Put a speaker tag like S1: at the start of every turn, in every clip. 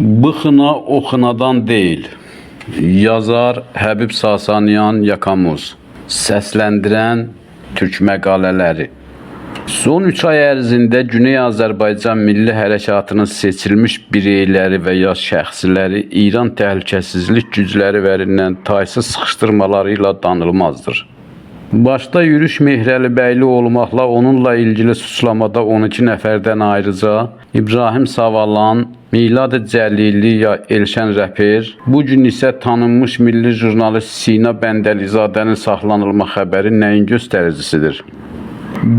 S1: Bıxına oxunadan deyil. Yazar Həbib Sasaniyan Yakamuz. Səsləndirən Türk məqalələri. Son 3 ay ərzində Güney Azərbaycan Milli Hərəkatının seçilmiş bireyləri və ya şəxsləri İran təhlükəsizlik gücləri verilen taysız sıxışdırmaları ilə danılmazdır. Başta Yürüş Mehrəlibəyli olmaqla onunla ilgili suçlamada 12 nəfərdən ayrıca İbrahim Savalan, Milad Cəlili ya Elşən Rəpir, bu gün isə tanınmış milli jurnalist Sina Bəndəlizadənin saxlanılma xəbəri nəyin göstəricisidir?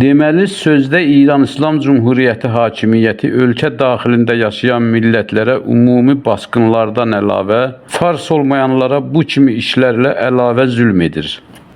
S1: Deməli, sözdə İran İslam Cumhuriyyəti hakimiyyəti ölkə daxilində yaşayan millətlərə ümumi basqınlardan əlavə, fars olmayanlara bu kimi işlərlə əlavə zülm edir.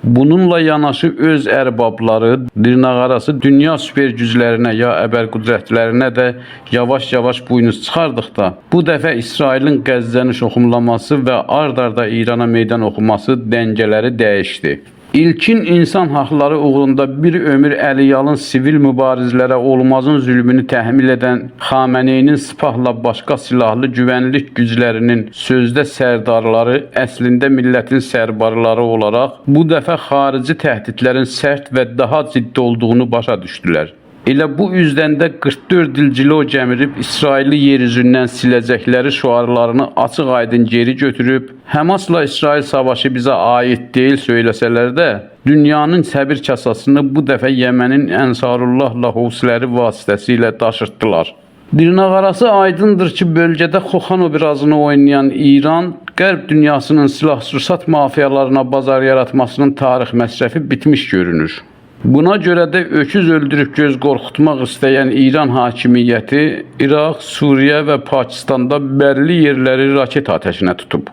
S1: Bununla yanaşı öz ərbabları, dırnaqarası dünya süper güclərinə ya əbər qüdrətlərinə də yavaş-yavaş buynuz çıxardıqda, bu dəfə İsrailin Qəzzəni şoxumlaması və ard-arda İrana meydan oxuması dəngələri dəyişdi. İlkin insan haqları uğrunda bir ömür əliyalın sivil mübarizlərə olmazın zülmünü təhmil edən Xameneyinin sipahla başqa silahlı güvənlik güclərinin sözdə sərdarları əslində millətin sərbarları olaraq bu dəfə xarici təhdidlərin sərt və daha ciddi olduğunu başa düşdülər. Elə bu üzdən də 44 il cilo gəmirib İsraili yer üzündən siləcəkləri şüarlarını açıq-aydın geri götürüb, Həmasla İsrail savaşı bizə aid deyil söyləsələr də, dünyanın səbir kasasını bu dəfə Yəmənin Ənsarullah Husləri vasitəsilə daşırtdılar. Dırnaqarası aydındır ki, bölgədə Xoxan obrazını oynayan İran, Qərb dünyasının silah-sursat mafiyalarına bazar yaratmasının tarix məsrəfi bitmiş görünür. Buna görə də öküz öldürüb göz qorxutmaq istəyən İran hakimiyyəti İraq, Suriyə və Pakistanda bəlli yerləri raket atəşinə tutub.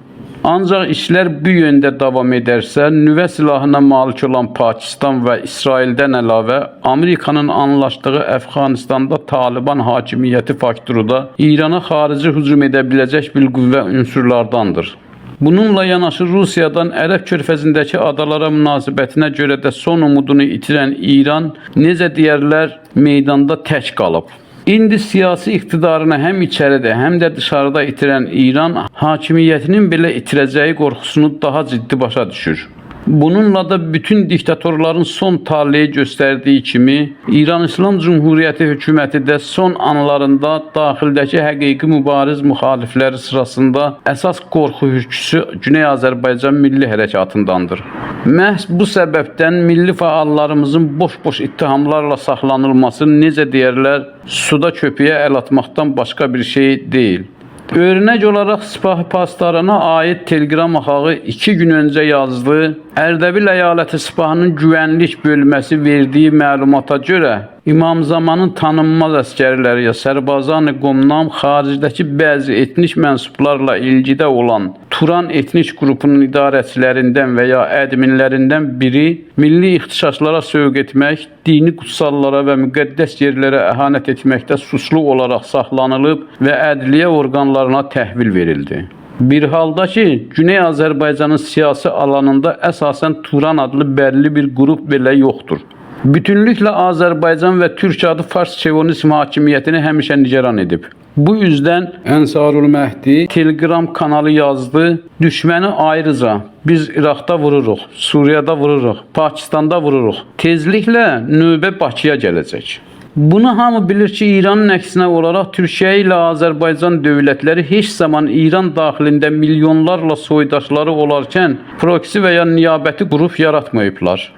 S1: Ancaq işlər bu yöndə davam edərsə, nüvə silahına malik olan Pakistan və İsraildən əlavə Amerikanın anlaşdığı Əfqanistanda Taliban hakimiyyəti faktoru da İrana xarici hücum edə biləcək bir qüvvə unsurlardandır. Bununla yanaşı Rusiyadan Ərəb körfəzindəki adalara münasibətinə görə də son umudunu itirən İran necə deyərlər, meydanda tək qalıb. İndi siyasi iqtidarını həm içəridə, həm də dışarıda itirən İran hakimiyyətinin belə itirəcəyi qorxusunu daha ciddi başa düşür. Bununla da bütün diktatorların son taleyi göstərdiyi kimi İran İslam Cumhuriyyəti hökuməti də son anlarında daxildəki həqiqi mübariz müxalifləri sırasında əsas qorxu hürküsü Güney Azərbaycan milli hərəkatındandır. Məhz bu səbəbdən milli fəallarımızın boş-boş ittihamlarla saxlanılması necə deyərlər, suda köpüyə əl atmaqdan başqa bir şey deyil. Örnek olarak Sipahi paslarına ait telegram ağı iki gün önce yazdı. Erdebil eyaleti Sipahının güvenlik bölməsi verdiği məlumata görə İmam Zamanın tanınmaz əskərləri ya Sərbazan-ı Qomnam xaricdəki bəzi etnik mənsublarla ilgidə olan Turan etnik qrupunun idarəçilərindən və ya ədminlərindən biri milli ixtişaşlara sövq etmək, dini qutsallara və müqəddəs yerlərə əhanət etməkdə suçlu olaraq saxlanılıb və ədliyyə orqanlarına təhvil verildi. Bir halda ki, Güney Azərbaycanın siyasi alanında əsasən Turan adlı bəlli bir qrup belə yoxdur. Bütünlüklə Azərbaycan və Türk adı Fars Çevonizm hakimiyyətini həmişə nigaran edib. Bu üzdən Ənsarul Məhdi Telegram kanalı yazdı. Düşməni ayrıca biz İraqda vururuq, Suriyada vururuq, Pakistanda vururuq. Tezliklə növbə Bakıya gələcək. Bunu hamı bilir ki, İranın əksinə olaraq Türkiyə ilə Azərbaycan dövlətləri heç zaman İran daxilində milyonlarla soydaşları olarkən proksi və ya niyabəti qrup yaratmayıblar.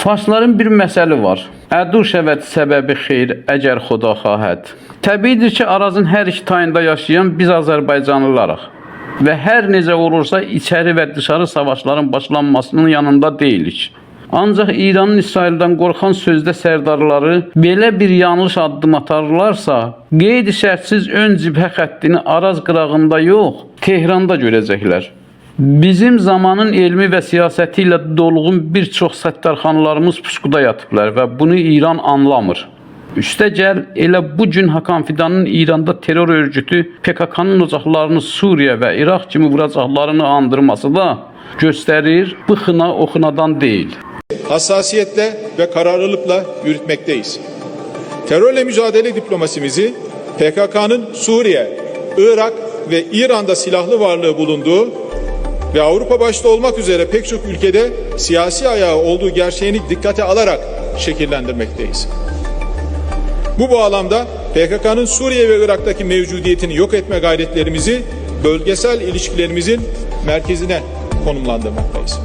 S1: Farsların bir məsəli var. Ədu şəvət səbəbi xeyr, əgər xuda xahət. Təbiidir ki, Arazın hər iki tayında yaşayan biz Azərbaycanlılarıq və hər necə olursa içəri və dışarı savaşların başlanmasının yanında deyilik. Ancaq İranın İsraildən qorxan sözdə sərdarları belə bir yanlış addım atarlarsa, qeydi-şərtsiz ön cibhə xəttini Araz qırağında yox, Tehranda görəcəklər. Bizim zamanın elmi və siyasəti ilə dolğun bir çox səttarxanlarımız pusquda yatıblar və bunu İran anlamır. Üstəgəl elə bu gün Hakan Fidanın İranda terror örgütü PKK-nın ocaqlarını Suriyə və İraq kimi vuracaqlarını andırması da göstərir, bıxına oxunadan deyil.
S2: hassasiyetle ve kararlılıkla yürütmekteyiz. Terörle mücadele diplomasimizi PKK'nın Suriye, Irak ve İran'da silahlı varlığı bulunduğu ve Avrupa başta olmak üzere pek çok ülkede siyasi ayağı olduğu gerçeğini dikkate alarak şekillendirmekteyiz. Bu bağlamda PKK'nın Suriye ve Irak'taki mevcudiyetini yok etme gayretlerimizi bölgesel ilişkilerimizin merkezine konumlandırmaktayız.